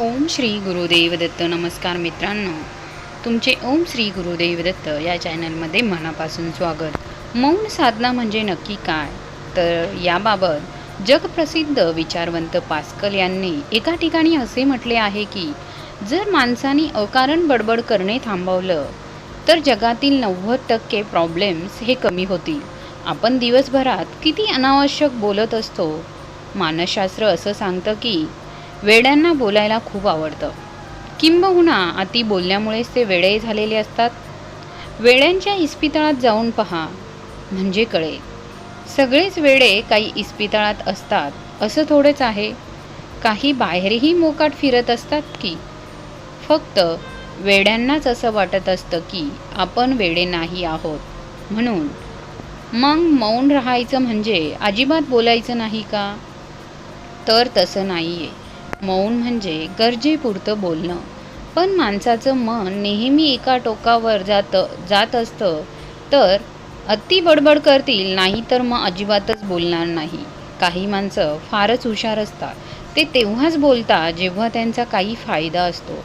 ओम श्री गुरुदेव दत्त. नमस्कार मित्रांनो. तुमचे ओम श्री गुरुदेव दत्त या चॅनलमध्ये मनापासून स्वागत. मौन साधना म्हणजे नक्की काय? तर याबाबत जगप्रसिद्ध विचारवंत पास्कल यांनी एका ठिकाणी असे म्हटले आहे की जर माणसाने अकारण बडबड करणे थांबवलं तर जगातील नव्वद टक्के प्रॉब्लेम्स हे कमी होतील. आपण दिवसभरात किती अनावश्यक बोलत असतो? मानसशास्त्र असं सांगतं की वेड्यांना बोलायला खूप आवडतं. किंबहुना अति बोलण्यामुळेच ते वेडे झालेले असतात. वेड्यांच्या इस्पितळात जाऊन पहा म्हणजे कळेल सगळेच वेडे काही इस्पितळात असतात असं थोडंच आहे. काही बाहेरही मोकाट फिरत असतात की? फक्त वेड्यांनाच असं वाटत असतं की आपण वेडे नाही आहोत. म्हणून मग मौन राहायचं म्हणजे अजिबात बोलायचं नाही का? तर तसं नाही आहे मौन म्हणजे गरजेपुरतं बोलणं. पण माणसाचं मन नेहमी एका टोकावर जातं जात असतं तर अति बडबड करतील नाही तर मग अजिबातच बोलणार नाही. काही माणसं फारच हुशार असतात. ते तेव्हाच बोलतात जेव्हा त्यांचा काही फायदा असतो.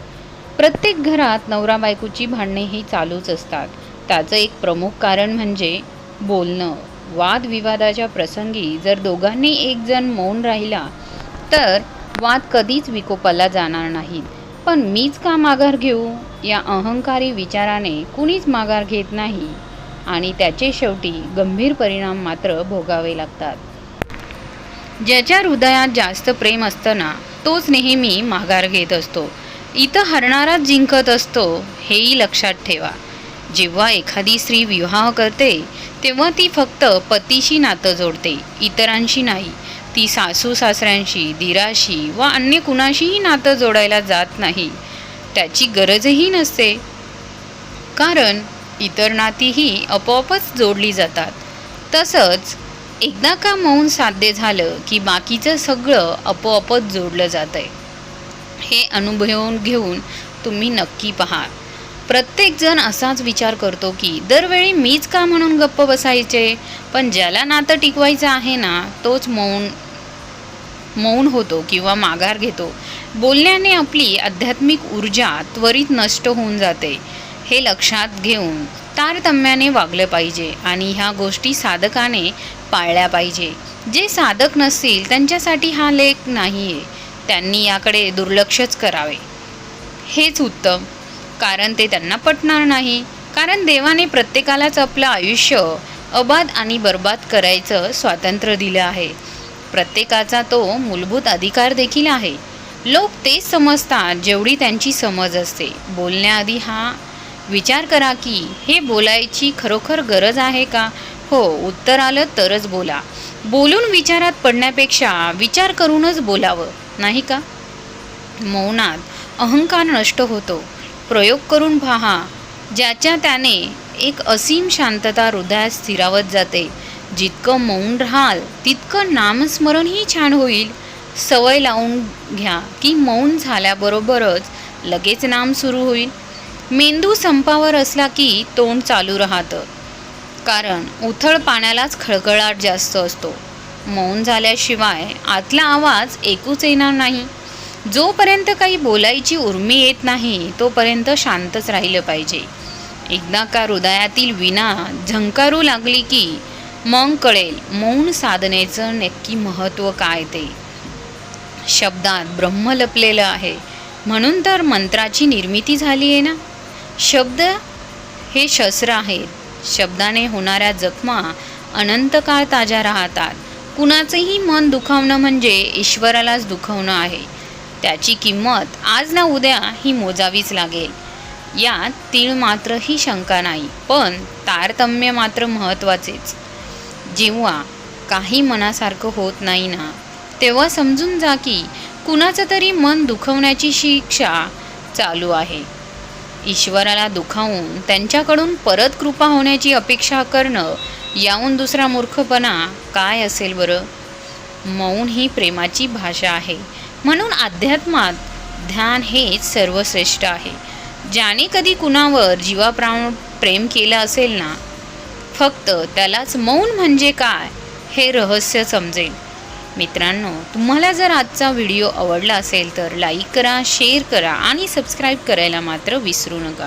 प्रत्येक घरात नवरा बायकोची भांडणे ही चालूच असतात. त्याचं एक प्रमुख कारण म्हणजे बोलणं. वादविवादाच्या प्रसंगी जर दोघांनी एकजण मौन राहिला तर वाद कधीच विकोपाला जाणार नाहीत. पण मीच का माघार घेऊ? या अहंकारी विचाराने कुणीच माघार घेत नाही. आणि त्याचे शेवटी गंभीर परिणाम मात्र भोगावे लागतात. ज्याच्या हृदयात जास्त प्रेम असताना तोच नेहमी माघार घेत असतो. इथं हरणाराच जिंकत असतो हेही लक्षात ठेवा. जेव्हा एखादी स्त्री विवाह करते तेव्हा ती फक्त पतीशी नातं जोडते इतरांशी नाही. ती सासू सासऱ्यांशी दिराशी व अन्य कुणाशीही नातं जोडायला जात नाही. त्याची गरजही नसते. कारण इतर नातीही आपोआपच जोडली जातात. तसंच एकदा का मौन साध्य झालं की बाकीचं सगळं आपोआपच जोडलं जातं आहे हे अनुभवून घेऊन तुम्ही नक्की पहा. प्रत्येकजण असाच विचार करतो की दरवेळी मीच का म्हणून गप्प बसायचे? पण ज्याला नातं टिकवायचं आहे ना तोच मौन मौन होतो किंवा माघार घेतो. बोलण्याने आपली आध्यात्मिक ऊर्जा त्वरित नष्ट होऊन जाते. हे लक्षात घेऊन तारतम्याने वागलं पाहिजे आणि ह्या गोष्टी साधकाने पाळल्या पाहिजे. जे साधक नसतील त्यांच्यासाठी हा लेख नाही आहे त्यांनी याकडे दुर्लक्षच करावे. हेच उत्तम. कारण ते त्यांना पटणार नाही. कारण देवाने प्रत्येकालाच आपलं आयुष्य अबाध आणि बर्बाद करायचं स्वातंत्र्य दिलं आहे. प्रत्येकाचा तो मूलभूत अधिकार देखील आहे. लोक तेच समजतात जेवढी त्यांची समज असते. बोलण्याआधी हा विचार करा की हे बोलायची खरोखर गरज आहे का? हो उत्तर आलं तरच बोला. बोलून विचारात पडण्यापेक्षा विचार करूनच बोलावं नाही का? मौनात अहंकार नष्ट होतो. प्रयोग करून पहा ज्याच्या त्याने एक असीम शांतता हृदयात स्थिरावत जाते. जितकं मौन राहाल तितकं नामस्मरणही छान होईल. सवय लावून घ्या की मौन झाल्याबरोबरच लगेच नाम सुरू होईल. मेंदू संपावर असला की तोंड चालू राहतं. कारण उथळ पाण्यालाच खळखळाट जास्त असतो. मौन झाल्याशिवाय आतला आवाज ऐकूच येणार नाही. जोपर्यंत काही बोलायची उर्मी येत नाही तोपर्यंत शांतच राहिलं पाहिजे. एकदा का हृदयातील विना झंकारू लागली की मग कळेल मौन साधनेचं नक्की महत्त्व काय ते. शब्दात ब्रह्म लपलेलं आहे. म्हणून तर मंत्राची निर्मिती झाली आहे ना? शब्द हे शस्त्र आहेत. शब्दाने होणाऱ्या जखमा अनंत काळ ताज्या राहतात. कुणाचंही मन दुखावणं म्हणजे ईश्वरालाच दुखवणं आहे. त्याची किंमत आज ना उद्या ही मोजावीच लागेल. यात तीळ मात्र ही शंका नाही पण तारतम्य मात्र महत्त्वाचेच. जेव्हा काही मनासारखं होत नाही ना तेव्हा समजून जा की कुणाचं तरी मन दुखवण्याची शिक्षा चालू आहे. ईश्वराला दुखावून त्यांच्याकडून परत कृपा होण्याची अपेक्षा करणं याहून दुसरा मूर्खपणा काय असेल बरं? मौन ही प्रेमाची भाषा आहे. म्हणून अध्यात्मात ध्यान हेच सर्वश्रेष्ठ आहे. ज्याने कधी कुणावर जीवाप्राण प्रेम केलं असेल ना फक्त त्यालाच मौन म्हणजे काय हे रहस्य समजेल. मित्रांनो तुम्हाला जर आजचा व्हिडिओ आवडला असेल तर लाईक करा शेअर करा आणि सबस्क्राईब करायला मात्र विसरू नका.